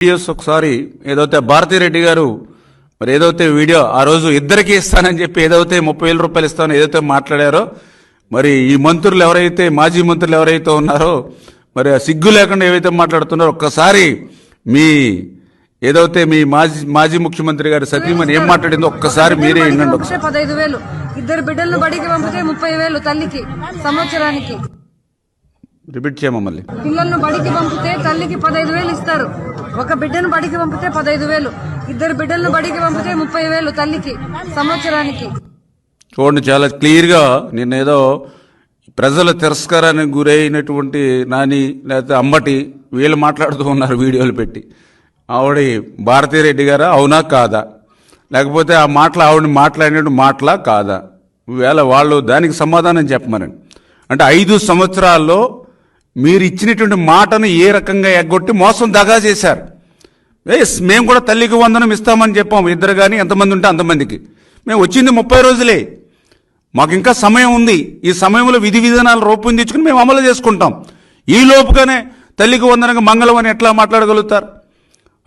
Videos ఒకసారి ఏదైతే భారతిరెడ్డి గారు మరి ఏదైతే వీడియో ఆ రోజు ఇద్దరికి ఇస్తానని చెప్పి ఏదైతే ముప్పై వేల రూపాయలు ఇస్తానని ఏదైతే మాట్లాడారో మరి ఈ మంత్రులు ఎవరైతే మాజీ మంత్రులు ఎవరైతే ఉన్నారో మరి ఆ సిగ్గు లేకుండా ఏవైతే మాట్లాడుతున్నారో ఒక్కసారి మీ ఏదైతే మీ మాజీ మాజీ ముఖ్యమంత్రి గారు సతీమణి ఏం మాట్లాడిందో ఒక్కసారి మీరే వినండి పదహైదు వేలు. ఇద్దరు బిడ్డలను బడికి పంపితే ముప్పై వేలు తల్లికి సంవత్సరానికి. రిపీట్ చేయమా మళ్ళీ? పిల్లలను బడికి పంపితే తల్లికి పదహైదు వేలు ఇస్తారు. ఒక బిడ్డను బడికి పంపితే పదహైదు వేలు. ఇద్దరు బిడ్డలను బడికి పంపితే ముప్పై వేలు తల్లికి సంవత్సరానికి. చూడండి చాలా క్లియర్గా నిన్నేదో ప్రజల తిరస్కారానికి గురైనటువంటి నాని లేకపోతే అమ్మటి వీళ్ళు మాట్లాడుతూ ఉన్నారు వీడియోలు పెట్టి. ఆవిడ భారతీరెడ్డి గారా? అవునా కాదా? లేకపోతే ఆ మాటలు ఆవిడని మాట్లాడినట్టు మాటలా కాదా? వేళ వాళ్ళు దానికి సమాధానం చెప్పమనండి. అంటే ఐదు సంవత్సరాల్లో మీరు ఇచ్చినటువంటి మాటను ఏ రకంగా ఎగ్గొట్టి మోసం దగా చేశారు? ఎస్ మేము కూడా తల్లికి వందనం ఇస్తామని చెప్పాం. ఇద్దరు కానీ ఎంతమంది ఉంటే అంతమందికి. మేము వచ్చింది ముప్పై రోజులే. మాకు ఇంకా సమయం ఉంది. ఈ సమయంలో విధి విధానాలు రూపొందించుకుని మేము అమలు చేసుకుంటాం. ఈ లోపుగానే తల్లికి వందనంగా మంగళం అని ఎట్లా మాట్లాడగలుగుతారు?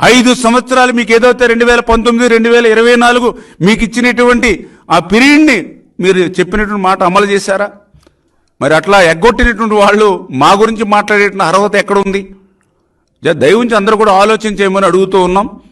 ఐదు సంవత్సరాలు మీకు ఏదైతే రెండు వేల పంతొమ్మిది రెండు వేల ఇరవై నాలుగు మీకు ఇచ్చినటువంటి ఆ పీరియడ్ని మీరు చెప్పినటువంటి మాట అమలు చేశారా? మరి అట్లా ఎగ్గొట్టినటువంటి వాళ్ళు మా గురించి మాట్లాడేటువంటి అర్హత ఎక్కడ ఉంది? జ- దయ ఉంచి అందరూ కూడా ఆలోచన చేయమని అడుగుతూ ఉన్నాం.